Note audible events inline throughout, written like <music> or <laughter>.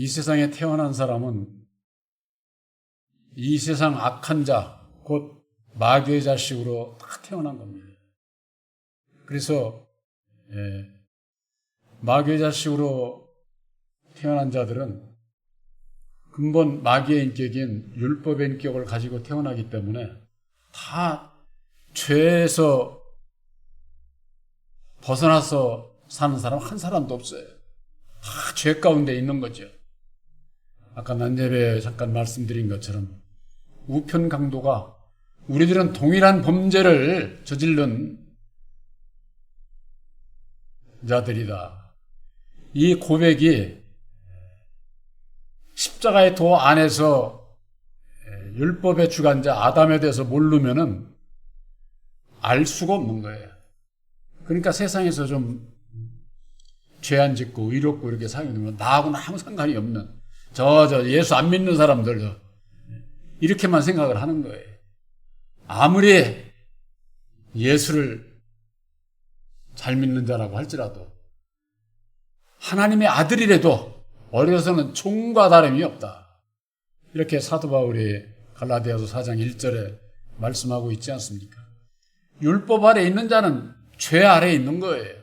이 세상에 태어난 사람은 이 세상 악한 자, 곧 마귀의 자식으로 다 태어난 겁니다. 그래서 예, 마귀의 자식으로 태어난 자들은 근본 마귀의 인격인 율법의 인격을 가지고 태어나기 때문에 다 죄에서 벗어나서 사는 사람 한 사람도 없어요. 다 죄 가운데 있는 거죠. 아까 난예배에 잠깐 말씀드린 것처럼 우편 강도가 우리들은 동일한 범죄를 저질른 자들이다. 이 고백이 십자가의 도 안에서 율법의 주관자 아담에 대해서 모르면은 알 수가 없는 거예요. 그러니까 세상에서 좀 죄안 짓고 의롭고 이렇게 사는 건 나하고는 아무 상관이 없는 저, 저 예수 안 믿는 사람들 이렇게만 생각을 하는 거예요. 아무리 예수를 잘 믿는 자라고 할지라도 하나님의 아들이라도 어려서는 총과 다름이 없다. 이렇게 사도 바울이 갈라디아서 4장 1절에 말씀하고 있지 않습니까? 율법 아래 있는 자는 죄 아래 있는 거예요.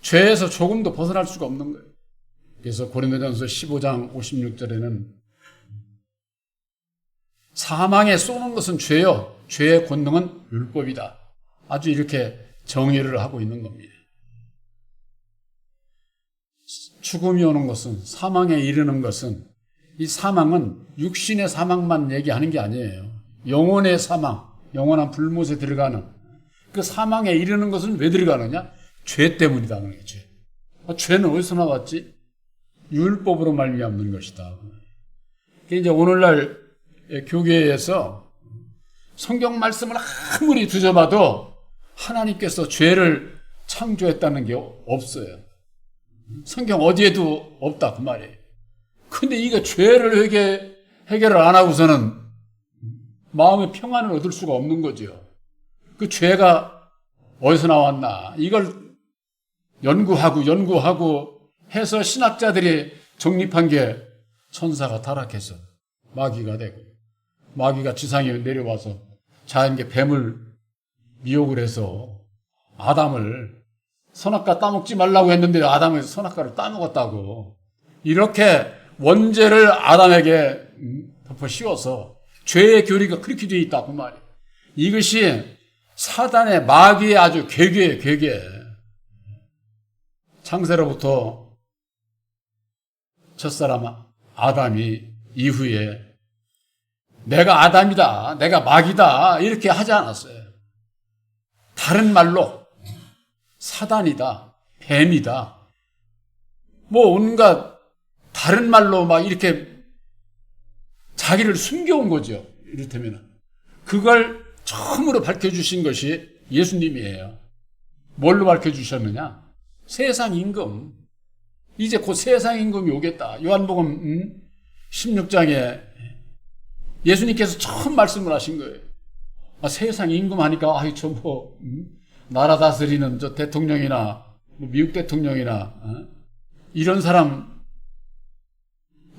죄에서 조금도 벗어날 수가 없는 거예요. 그래서 고린도전서 15장 56절에는 사망에 쏘는 것은 죄요. 죄의 권능은 율법이다. 아주 이렇게 정의를 하고 있는 겁니다. 죽음이 오는 것은 사망에 이르는 것은 이 사망은 육신의 사망만 얘기하는 게 아니에요. 영혼의 사망, 영원한 불못에 들어가는 그 사망에 이르는 것은 왜 들어가느냐? 죄 때문이다는 거죠. 아, 죄는 어디서 나왔지? 율법으로 말미암는 것이다. 이제 오늘날 교계에서 성경 말씀을 아무리 뒤져봐도 하나님께서 죄를 창조했다는 게 없어요. 성경 어디에도 없다 그 말이에요. 근데 이게 죄를 해결, 해결을 안 하고서는 마음의 평안을 얻을 수가 없는 거죠. 그 죄가 어디서 나왔나 이걸 연구하고 연구하고 해서 신학자들이 정립한 게 천사가 타락해서 마귀가 되고 마귀가 지상에 내려와서 자연계 뱀을 미혹을 해서 아담을 선악과 따먹지 말라고 했는데 아담은 선악과를 따먹었다고 이렇게 원죄를 아담에게 덮어 씌워서 죄의 교리가 그렇게 되어 있다 그 말이에요. 이것이 사단의 마귀의 아주 괴괴 괴괴 창세로부터 첫사람 아담이 이후에 내가 아담이다, 내가 마귀다 이렇게 하지 않았어요. 다른 말로 사단이다, 뱀이다, 뭐 온갖 다른 말로 막 이렇게 자기를 숨겨온 거죠. 이를테면 그걸 처음으로 밝혀주신 것이 예수님이에요. 뭘로 밝혀주셨느냐? 세상 임금. 이제 곧 세상 임금이 오겠다. 요한복음 음? 16장에 예수님께서 처음 말씀을 하신 거예요. 아, 세상 임금 하니까 아이 저뭐 음? 나라 다스리는 저 대통령이나 뭐 미국 대통령이나 어? 이런 사람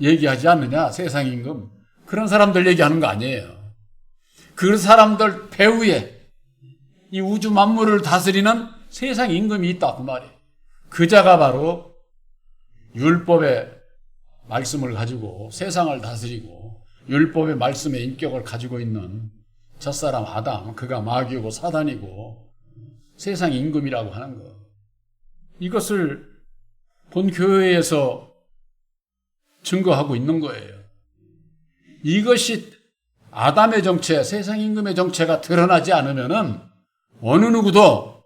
얘기하지 않느냐 세상 임금 그런 사람들 얘기하는 거 아니에요. 그 사람들 배후에 이 우주 만물을 다스리는 세상 임금이 있다 그 말이에요. 그 자가 바로 율법의 말씀을 가지고 세상을 다스리고 율법의 말씀의 인격을 가지고 있는 첫사람 아담, 그가 마귀고 사단이고 세상 임금이라고 하는 거. 이것을 본 교회에서 증거하고 있는 거예요. 이것이 아담의 정체, 세상 임금의 정체가 드러나지 않으면은 어느 누구도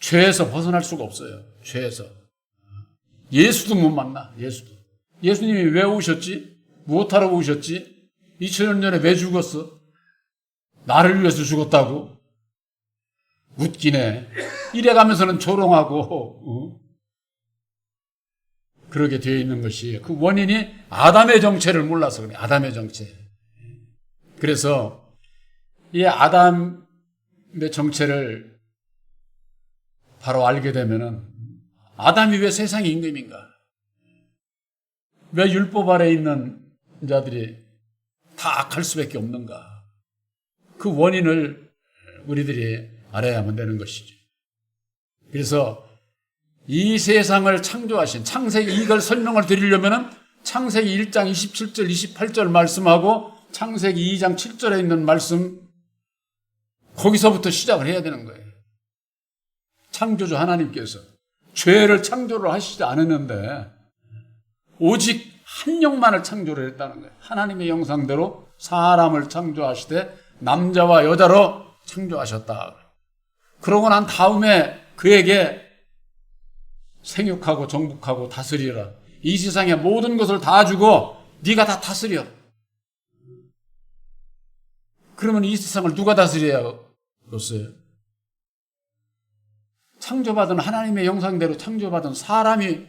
죄에서 벗어날 수가 없어요. 죄에서. 예수도 못 만나. 예수도. 예수님이 왜 오셨지? 무엇하러 오셨지? 2000년 전에 왜 죽었어? 나를 위해서 죽었다고? 웃기네. 이래가면서는 조롱하고, 어? 그러게 되어 있는 것이 그 원인이 아담의 정체를 몰라서 그래. 아담의 정체. 그래서 이 아담의 정체를 바로 알게 되면은 아담이 왜 세상의 임금인가? 왜 율법 아래 있는 자들이 다 악할 수밖에 없는가? 그 원인을 우리들이 알아야만 되는 것이죠. 그래서 이 세상을 창조하신 창세기 이걸 설명을 드리려면은 창세기 1장 27절 28절 말씀하고 창세기 2장 7절에 있는 말씀 거기서부터 시작을 해야 되는 거예요. 창조주 하나님께서 죄를 창조를 하시지 않았는데 오직 한 영만을 창조를 했다는 거예요. 하나님의 영상대로 사람을 창조하시되 남자와 여자로 창조하셨다. 그러고 난 다음에 그에게 생육하고 정복하고 다스리라. 이 세상의 모든 것을 다 주고 네가 다 다스려. 그러면 이 세상을 누가 다스려야 겠어요? 창조받은 하나님의 영상대로 창조받은 사람이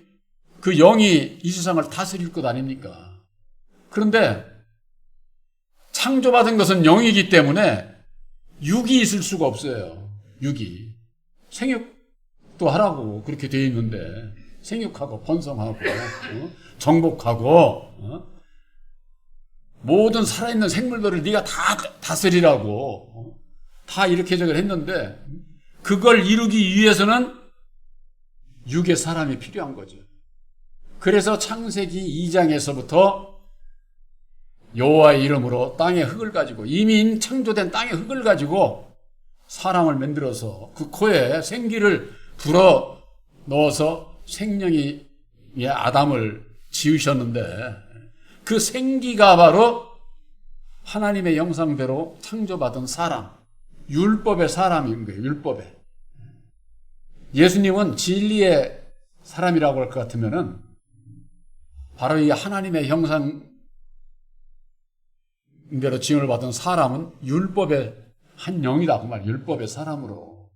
그 영이 이 세상을 다스릴 것 아닙니까? 그런데 창조받은 것은 영이기 때문에 육이 있을 수가 없어요. 육이. 생육도 하라고 그렇게 되어 있는데 생육하고 번성하고 어? 정복하고 어? 모든 살아있는 생물들을 네가 다 다스리라고 어? 다 이렇게 저걸 했는데 그걸 이루기 위해서는 육의 사람이 필요한 거죠. 그래서 창세기 2장에서부터 여호와의 이름으로 땅의 흙을 가지고 이미 창조된 땅의 흙을 가지고 사람을 만들어서 그 코에 생기를 불어 넣어서 생명이 아담을 지으셨는데 그 생기가 바로 하나님의 영상대로 창조받은 사람, 율법의 사람인 거예요. 율법의. 예수님은 진리의 사람이라고 할 것 같으면은 바로 이 하나님의 형상대로 지음을 받은 사람은 율법의 한 영이다. 그 말, 율법의 사람으로.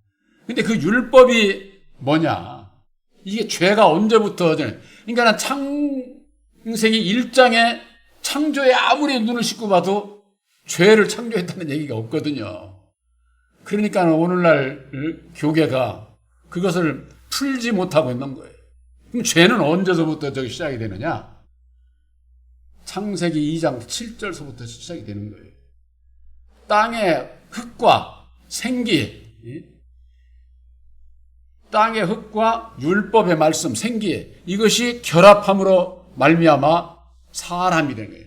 근데 그 율법이 뭐냐? 이게 죄가 언제부터, 그러니까 창세기 1장에 창조에 아무리 눈을 씻고 봐도 죄를 창조했다는 얘기가 없거든요. 그러니까 오늘날 교계가 그것을 풀지 못하고 있는 거예요. 그럼 죄는 언제서부터 저기 시작이 되느냐? 창세기 2장 7절서부터 시작이 되는 거예요. 땅의 흙과 생기, 땅의 흙과 율법의 말씀, 생기 이것이 결합함으로 말미암아 사람이 되는 거예요.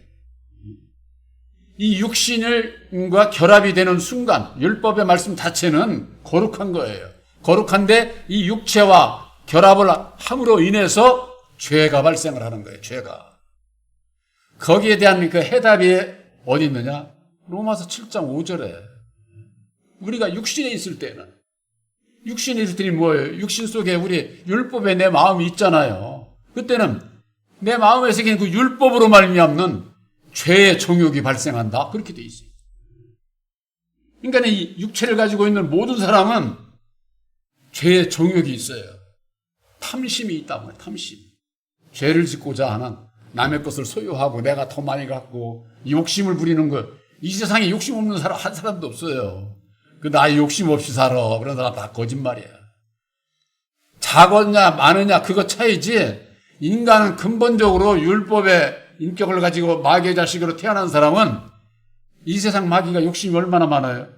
이 육신과 결합이 되는 순간 율법의 말씀 자체는 거룩한 거예요. 거룩한데 이 육체와 결합을 함으로 인해서 죄가 발생을 하는 거예요. 죄가. 거기에 대한 그 해답이 어디 있느냐? 로마서 7장 5절에 우리가 육신에 있을 때는 육신에 있을 때는 뭐예요? 육신 속에 우리 율법에 내 마음이 있잖아요. 그때는 내 마음에 새긴 그 율법으로 말미암는 죄의 정욕이 발생한다. 그렇게 돼 있어요. 그러니까 이 육체를 가지고 있는 모든 사람은 죄의 정욕이 있어요. 탐심이 있다고 해요. 탐심. 죄를 짓고자 하는 남의 것을 소유하고 내가 더 많이 갖고 욕심을 부리는 것. 이 세상에 욕심 없는 사람 한 사람도 없어요. 그 나의 욕심 없이 살아. 그런 사람 다 거짓말이야. 작었냐 많으냐 그거 차이지. 인간은 근본적으로 율법의 인격을 가지고 마귀의 자식으로 태어난 사람은 이 세상 마귀가 욕심이 얼마나 많아요?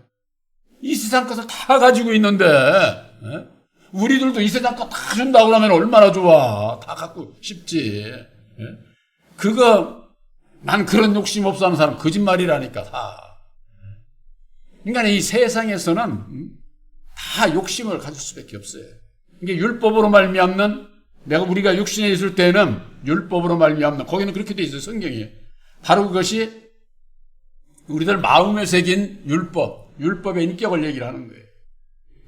이 세상 것을 다 가지고 있는데 에? 우리들도 이 세상 거 다 준다고 그러면 얼마나 좋아. 다 갖고 싶지. 에? 그거 난 그런 욕심 없어 하는 사람 거짓말이라니까 다. 그러니까 이 세상에서는 다 욕심을 가질 수밖에 없어요. 이게 율법으로 말미암는 내가 우리가 육신에 있을 때는 율법으로 말미암는 거기는 그렇게 돼 있어요 성경이. 바로 그것이 우리들 마음에 새긴 율법 율법의 인격을 얘기를 하는 거예요.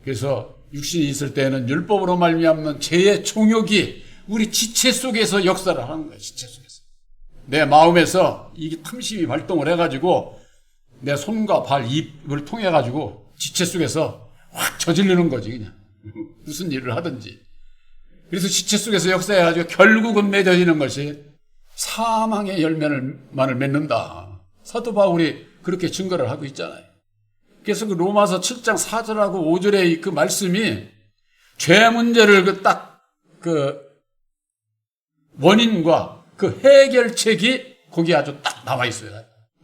그래서 육신이 있을 때는 율법으로 말미암는 죄의 총욕이 우리 지체 속에서 역사를 하는 거예요 지체 속에서. 내 마음에서 이게 탐심이 발동을 해가지고 내 손과 발, 입을 통해 가지고 지체 속에서 확 저지르는 거지 그냥. <laughs> 무슨 일을 하든지 그래서 지체 속에서 역사해가지고 결국은 맺어지는 것이 사망의 열매만을 맺는다. 사도 바울이 그렇게 증거를 하고 있잖아요. 그래서 그 로마서 7장 4절하고 5절의 그 말씀이 죄 문제를 그 딱 그 원인과 그 해결책이 거기 아주 딱 나와 있어요.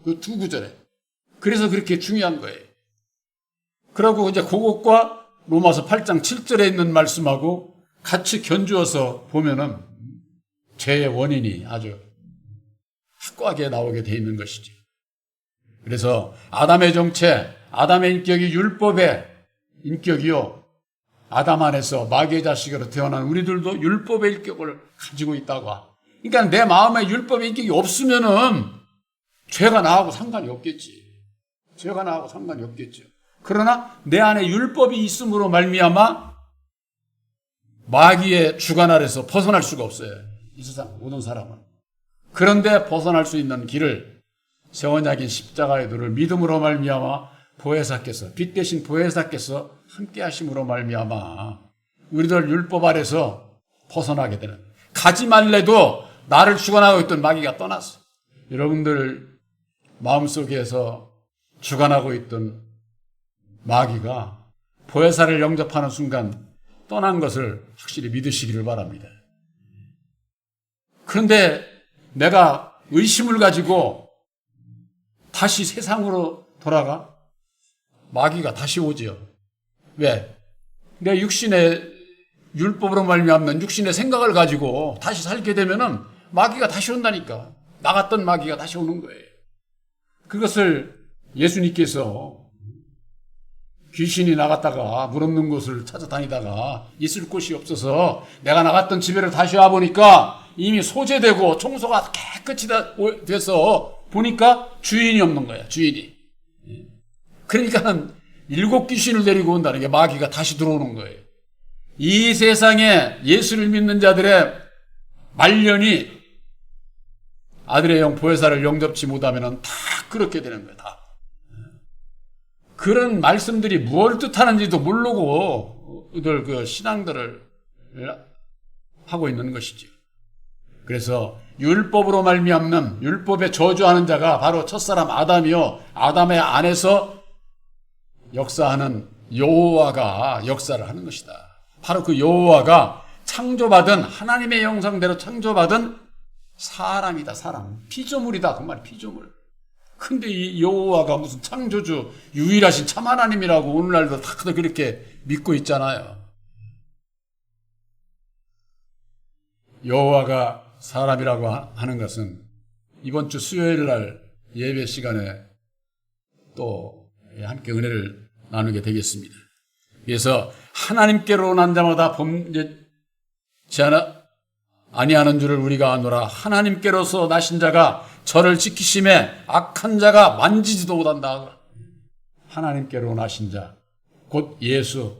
그 두 구절에. 그래서 그렇게 중요한 거예요. 그러고 이제 그것과 로마서 8장 7절에 있는 말씀하고 같이 견주어서 보면은 죄의 원인이 아주 확고하게 나오게 돼 있는 것이죠. 그래서 아담의 정체, 아담의 인격이 율법의 인격이요. 아담 안에서 마귀의 자식으로 태어난 우리들도 율법의 인격을 가지고 있다고. 그러니까 내 마음에 율법의 인격이 없으면은 죄가 나하고 상관이 없겠지. 죄가 나하고 상관이 없겠죠. 그러나 내 안에 율법이 있음으로 말미암아 마귀의 주관 아래서 벗어날 수가 없어요. 이 세상 모든 사람은. 그런데 벗어날 수 있는 길을 세원약인 십자가의 도를 믿음으로 말미암아 보혜사께서 빛 대신 보혜사께서 함께 하심으로 말미암아 우리들 율법 아래서 벗어나게 되는 가지 말래도 나를 주관하고 있던 마귀가 떠났어. 여러분들 마음속에서 주관하고 있던 마귀가 보혜사를 영접하는 순간 떠난 것을 확실히 믿으시기를 바랍니다. 그런데 내가 의심을 가지고 다시 세상으로 돌아가 마귀가 다시 오지요. 왜? 내 육신의 율법으로 말미암는 육신의 생각을 가지고 다시 살게 되면은 마귀가 다시 온다니까. 나갔던 마귀가 다시 오는 거예요. 그것을 예수님께서 귀신이 나갔다가 물 없는 곳을 찾아다니다가 있을 곳이 없어서 내가 나갔던 집에를 다시 와 보니까 이미 소재되고 청소가 깨끗이 다 돼서 보니까 주인이 없는 거야, 주인이. 그러니까 일곱 귀신을 데리고 온다는 게 마귀가 다시 들어오는 거예요. 이 세상에 예수를 믿는 자들의 말년이 아들의 영 보혜사를 영접치 못하면 다 그렇게 되는 거예요, 다. 그런 말씀들이 무엇을 뜻하는지도 모르고 들그 신앙들을 하고 있는 것이죠. 그래서 율법으로 말미암는 율법에 저주하는 자가 바로 첫사람 아담이요 아담의 안에서 역사하는 여호와가 역사를 하는 것이다. 바로 그 여호와가 창조받은 하나님의 형상대로 창조받은 사람이다. 사람 피조물이다. 그 말이 피조물. 근데 이 여호와가 무슨 창조주 유일하신 참 하나님이라고 오늘날도 다들 그렇게 믿고 있잖아요. 여호와가 사람이라고 하는 것은 이번 주 수요일 날 예배 시간에 또 함께 은혜를 나누게 되겠습니다. 그래서 하나님께로 난 자마다 범죄지 아니하는 줄을 우리가 아노라 하나님께로서 나신 자가 저를 지키심에 악한 자가 만지지도 못한다. 하나님께로 나신 자, 곧 예수,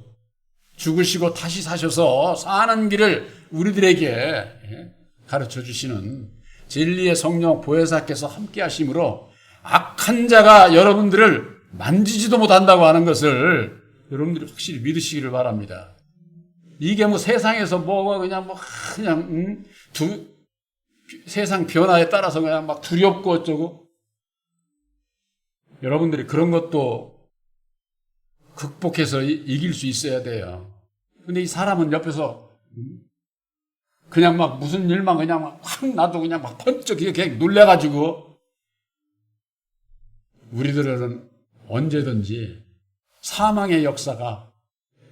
죽으시고 다시 사셔서 사는 길을 우리들에게 가르쳐 주시는 진리의 성령 보혜사께서 함께 하심으로 악한 자가 여러분들을 만지지도 못한다고 하는 것을 여러분들이 확실히 믿으시기를 바랍니다. 이게 뭐 세상에서 뭐가 그냥 뭐 그냥 음? 두 세상 변화에 따라서 그냥 막 두렵고 어쩌고 여러분들이 그런 것도 극복해서 이길 수 있어야 돼요. 근데 이 사람은 옆에서 그냥 막 무슨 일만 그냥 확 나도 그냥 막 번쩍 이렇게 놀래가지고 우리들은 언제든지 사망의 역사가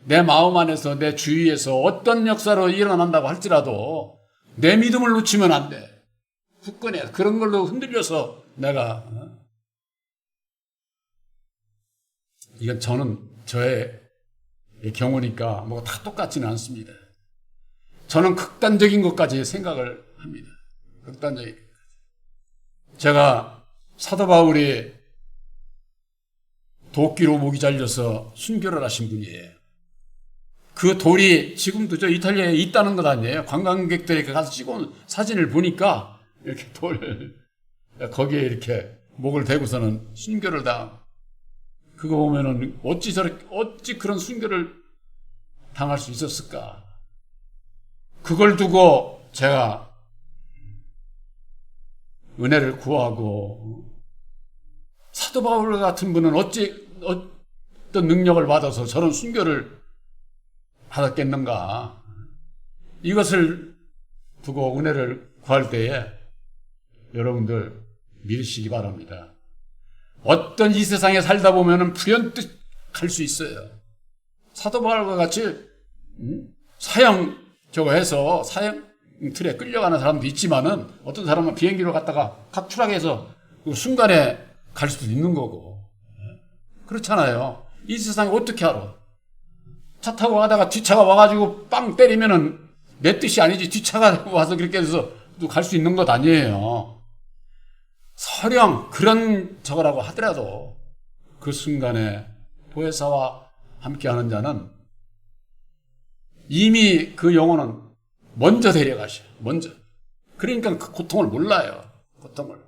내 마음 안에서 내 주위에서 어떤 역사로 일어난다고 할지라도 내 믿음을 놓치면 안 돼. 굳건해. 그런 걸로 흔들려서 내가 어? 이건 저는 저의 경우니까 뭐 다 똑같지는 않습니다. 저는 극단적인 것까지 생각을 합니다. 극단적인. 제가 사도 바울이 도끼로 목이 잘려서 순교를 하신 분이에요. 그 돌이 지금도 저 이탈리아에 있다는 것 아니에요? 관광객들이 가서 찍은 사진을 보니까 이렇게 돌, 거기에 이렇게 목을 대고서는 순교를 다, 그거 보면은 어찌 저렇게, 어찌 그런 순교를 당할 수 있었을까? 그걸 두고 제가 은혜를 구하고 사도 바울 같은 분은 어찌 어떤 능력을 받아서 저런 순교를 받았겠는가? 이것을 두고 은혜를 구할 때에 여러분들 믿으시기 바랍니다. 어떤 이 세상에 살다 보면은 불현듯 갈 수 있어요. 사도 바울과 같이 음? 사형 저거 해서 사형 틀에 끌려가는 사람도 있지만은 어떤 사람은 비행기로 갔다가 각출하게해서 그 순간에 갈 수도 있는 거고 그렇잖아요. 이 세상에 어떻게 알아? 차 타고 가다가 뒷차가 와가지고 빵 때리면은 내 뜻이 아니지 뒷차가 <laughs> 와서 그렇게 해서 갈 수 있는 것 아니에요. 설령 그런 저거라고 하더라도 그 순간에 보혜사와 함께하는 자는 이미 그 영혼은 먼저 데려가셔. 먼저. 그러니까 그 고통을 몰라요. 고통을.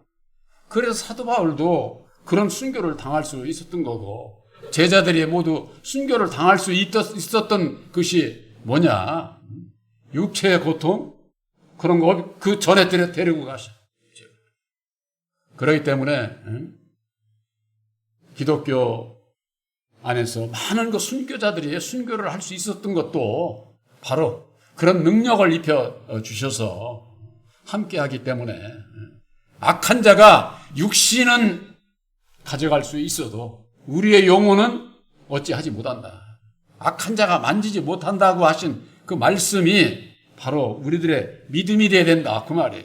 그래서 사도 바울도 그런 순교를 당할 수 있었던 거고 제자들이 모두 순교를 당할 수 있었던 것이 뭐냐? 육체의 고통 그런 거 그 전에 데리고 가셔. 그렇기 때문에 기독교 안에서 많은 그 순교자들이 순교를 할 수 있었던 것도 바로 그런 능력을 입혀 주셔서 함께 하기 때문에 악한 자가 육신은 가져갈 수 있어도 우리의 영혼은 어찌하지 못한다. 악한 자가 만지지 못한다고 하신 그 말씀이 바로 우리들의 믿음이 돼야 된다. 그 말이에요.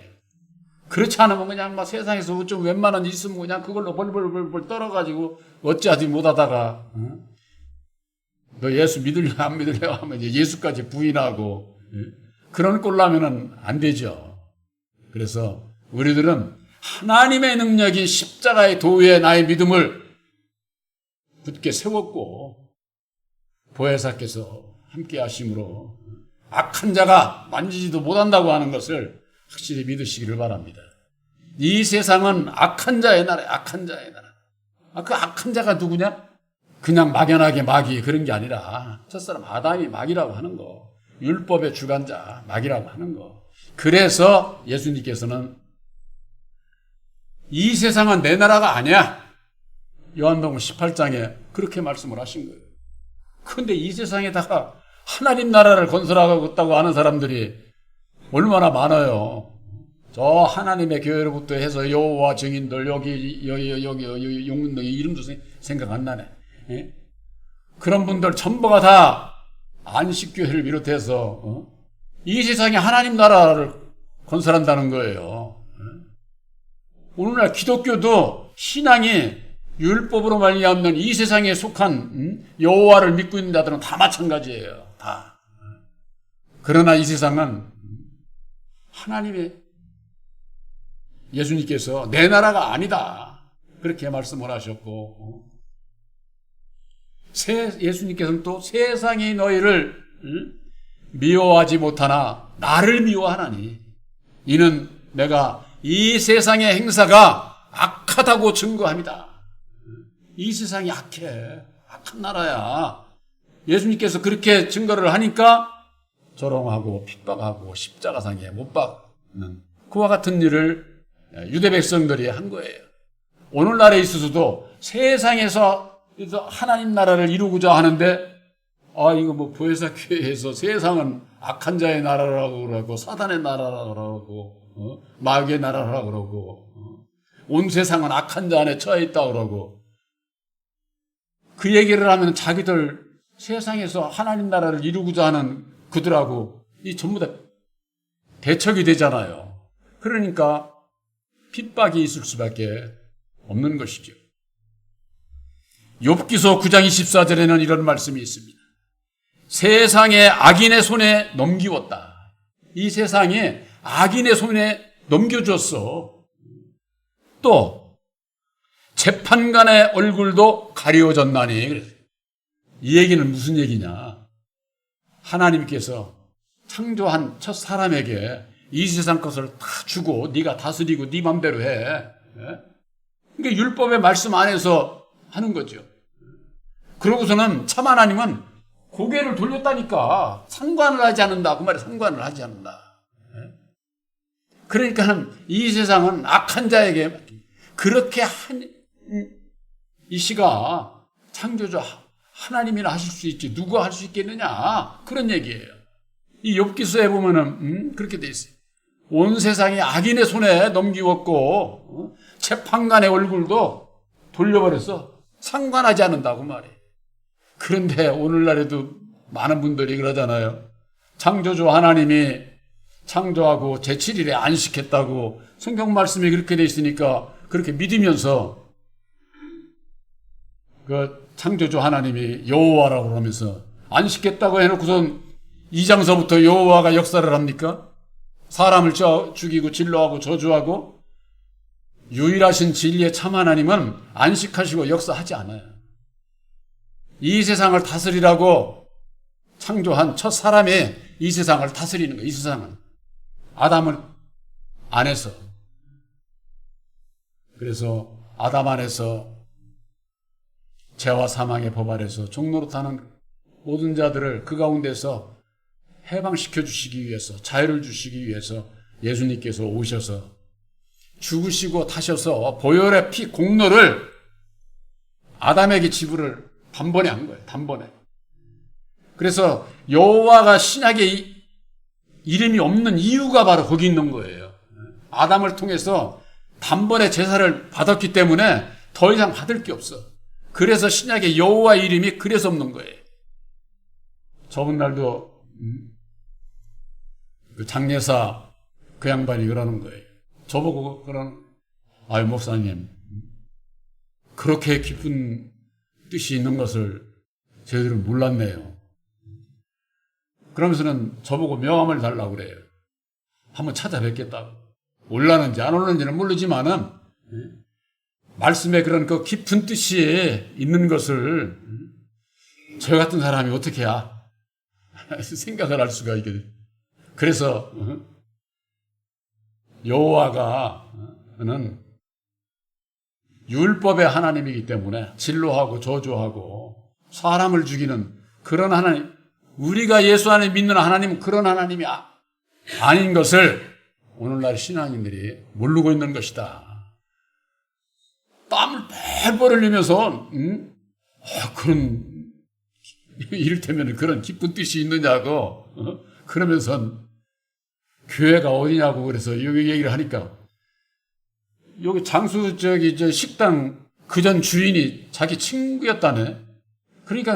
그렇지 않으면 그냥 막 세상에서 좀 웬만한 일 있으면 그냥 그걸로 벌벌벌벌 떨어가지고 어찌하지 못하다가 어? 너 예수 믿을래 안 믿을래 하면 이제 예수까지 부인하고 그런 꼴라면은 안 되죠. 그래서 우리들은 하나님의 능력인 십자가의 도에 나의 믿음을 굳게 세웠고 보혜사께서 함께 하심으로 악한 자가 만지지도 못한다고 하는 것을 확실히 믿으시기를 바랍니다. 이 세상은 악한 자의 나라, 악한 자의 나라. 아, 그 악한 자가 누구냐? 그냥 막연하게 마귀 그런 게 아니라 첫사람 아담이 마귀라고 하는 거. 율법의 주관자 마귀라고 하는 거. 그래서 예수님께서는 이 세상은 내 나라가 아니야. 요한복음 18장에 그렇게 말씀을 하신 거예요. 근데 이 세상에다가 하나님 나라를 건설하고 있다고 하는 사람들이 얼마나 많아요. 저 하나님의 교회로부터 해서 여호와 증인들 여기 여기 여기 여기 용문동에 이름도 생각 안 나네. 예? 그런 분들 전부가 다 안식교회를 비롯해서 어? 이 세상에 하나님 나라를 건설한다는 거예요. 예? 오늘날 기독교도 신앙이 율법으로 말미암는 이 세상에 속한 음? 여호와를 믿고 있는 자들은 다 마찬가지예요. 다. 그러나 이 세상은 하나님의 예수님께서 내 나라가 아니다. 그렇게 말씀을 하셨고 예수님께서는 또 세상이 너희를 미워하지 못하나 나를 미워하나니 이는 내가 이 세상의 행사가 악하다고 증거합니다. 이 세상이 악해. 악한 나라야. 예수님께서 그렇게 증거를 하니까 조롱하고 핍박하고 십자가상에 못 박는 그와 같은 일을 유대 백성들이 한 거예요. 오늘날에 있어서도 세상에서 하나님 나라를 이루고자 하는데 아 이거 뭐 보혜사 교회에서 세상은 악한 자의 나라라고 그러고 사단의 나라라고 그러고 어? 마귀의 나라라고 그러고 어? 온 세상은 악한 자 안에 처해 있다 그러고 그 얘기를 하면 자기들 세상에서 하나님 나라를 이루고자 하는 그들하고 이 전부 다 대척이 되잖아요. 그러니까 핍박이 있을 수밖에 없는 것이죠. 욥기서 9장 24절에는 이런 말씀이 있습니다. 세상에 악인의 손에 넘기웠다. 이 세상에 악인의 손에 넘겨줬어. 또 재판관의 얼굴도 가려졌나니. 이 얘기는 무슨 얘기냐? 하나님께서 창조한 첫 사람에게 이 세상 것을 다 주고 네가 다스리고 네 맘대로 해. 그러니까 율법의 말씀 안에서 하는 거죠. 그러고서는 참 하나님은 고개를 돌렸다니까 상관을 하지 않는다. 그 말에 상관을 하지 않는다. 그러니까 이 세상은 악한 자에게 그렇게 한, 이 시가 창조주 하나님이나 하실 수 있지 누가 할 수 있겠느냐 그런 얘기예요. 이 욥기서에 보면은 음, 그렇게 돼 있어요. 온 세상이 악인의 손에 넘기웠고 어? 재판관의 얼굴도 돌려버렸어. 상관하지 않는다고 말해. 그런데 오늘날에도 많은 분들이 그러잖아요. 창조주 하나님이 창조하고 제7일에 안식했다고 성경 말씀이 그렇게 돼 있으니까 그렇게 믿으면서 그 창조주 하나님이 여호와라고 그러면서 안식했다고 해놓고선 이장서부터 여호와가 역사를 합니까? 사람을 쪄 죽이고 진로하고 저주하고 유일하신 진리의 참 하나님은 안식하시고 역사하지 않아요. 이 세상을 다스리라고 창조한 첫 사람이 이 세상을 다스리는 거예요. 이 세상을. 아담을 안에서. 그래서 아담 안에서 죄와 사망의 법 아래서 종로로 타는 모든 자들을 그 가운데서 해방시켜 주시기 위해서 자유를 주시기 위해서 예수님께서 오셔서 죽으시고 타셔서 보혈의 피 공로를 아담에게 지불을 단번에 한 거예요. 단번에. 그래서 여호와가 신약에 이- 이름이 없는 이유가 바로 거기 있는 거예요. 아담을 통해서 단번에 제사를 받았기 때문에 더 이상 받을 게 없어. 그래서 신약에 여호와 이름이 그래서 없는 거예요. 저번 날도 음, 그 장례사 그 양반이 그러는 거예요. 저보고 그런 아유 목사님 그렇게 깊은 뜻이 있는 것을 저희들은 몰랐네요. 그러면서는 저보고 명함을 달라고 그래요. 한번 찾아뵙겠다고. 올라는지 안 올라는지는 모르지만은 예, 말씀에 그런 그 깊은 뜻이 있는 것을 저 같은 사람이 어떻게 야 <laughs> 생각을 할 수가 있게 그래서 어, 여호와가는 율법의 하나님이기 때문에 진로하고 저주하고 사람을 죽이는 그런 하나님 우리가 예수 안에 믿는 하나님은 그런 하나님이 아- 아닌 것을 오늘날 신앙인들이 모르고 있는 것이다. 땀을 뻘뻘 흘리면서 음? 아, 그런 이를테면 그런 기쁜 뜻이 있느냐고 어? 그러면서 교회가 어디냐고 그래서 여기 얘기를 하니까 여기 장수 저기 저 식당 그 전 주인이 자기 친구였다네. 그러니까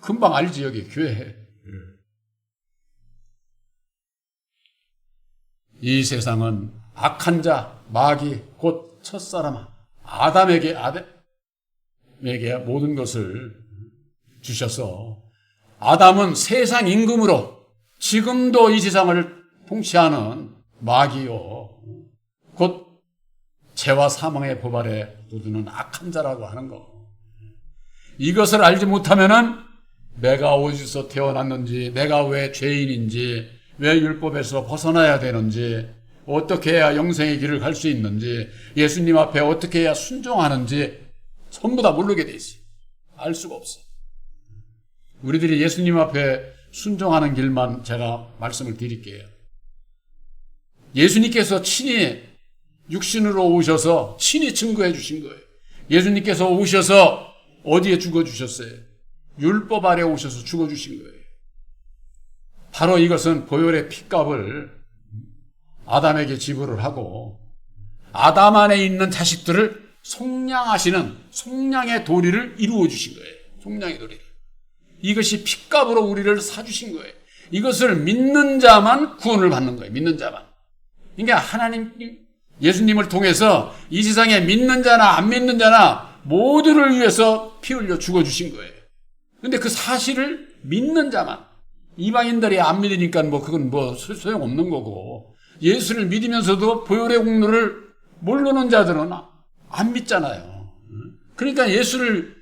금방 알지 여기 교회. 이 세상은 악한 자 마귀 곧 첫사람 아 담에게 아담에게 모든 것을 주셔서 아담은 세상 임금으로 지금도 이 세상을 통치하는 마귀요 곧 죄와 사망의 법 아래 두드는 악한 자라고 하는 거. 이것을 알지 못하면은 내가 어디서 태어났는지, 내가 왜 죄인인지, 왜 율법에서 벗어나야 되는지, 어떻게 해야 영생의 길을 갈 수 있는지, 예수님 앞에 어떻게 해야 순종하는지 전부 다 모르게 돼 있어요. 알 수가 없어요. 우리들이 예수님 앞에 순종하는 길만 제가 말씀을 드릴게요. 예수님께서 친히 육신으로 오셔서 친히 증거해 주신 거예요. 예수님께서 오셔서 어디에 죽어 주셨어요? 율법 아래 오셔서 죽어 주신 거예요. 바로 이것은 보혈의 피값을 아담에게 지불을 하고 아담 안에 있는 자식들을 속량하시는 속량의 도리를 이루어 주신 거예요. 속량의 도리. 이것이 피값으로 우리를 사주신 거예요. 이것을 믿는 자만 구원을 받는 거예요. 믿는 자만. 그러니까 하나님, 예수님을 통해서 이 세상에 믿는 자나 안 믿는 자나 모두를 위해서 피 흘려 죽어주신 거예요. 근데 그 사실을 믿는 자만. 이방인들이 안 믿으니까 뭐 그건 뭐 소용없는 거고. 예수를 믿으면서도 보혈의 공로를 모르는 자들은 안 믿잖아요. 그러니까 예수를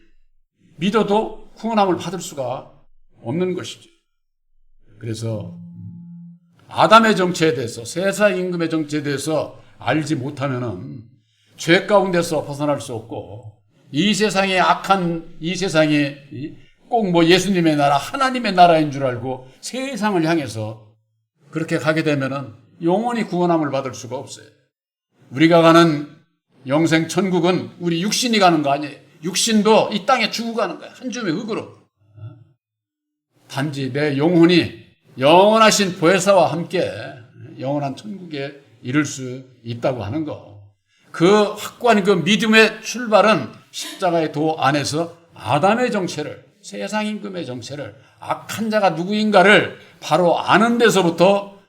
믿어도 구원함을 받을 수가 없는 것이죠. 그래서 아담의 정체에 대해서 세상 임금의 정체에 대해서 알지 못하면은 죄 가운데서 벗어날 수 없고 이 세상의 악한 이 세상이 꼭뭐 예수님의 나라 하나님의 나라인 줄 알고 세상을 향해서 그렇게 가게 되면은 영원히 구원함을 받을 수가 없어요. 우리가 가는 영생 천국은 우리 육신이 가는 거 아니에요. 육신도 이 땅에 죽어 가는 거야. 한 줌의 흙으로. 단지 내 영혼이 영원하신 보혜사와 함께 영원한 천국에 이를 수 있다고 하는 거. 그 확고한 그 믿음의 출발은 십자가의 도 안에서 아담의 정체를, 세상 임금의 정체를, 악한 자가 누구인가를 바로 아는 데서부터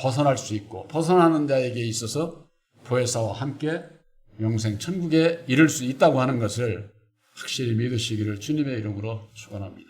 벗어날 수 있고, 벗어나는 자에게 있어서 보혜사와 함께 영생 천국에 이를 수 있다고 하는 것을 확실히 믿으시기를 주님의 이름으로 축원합니다.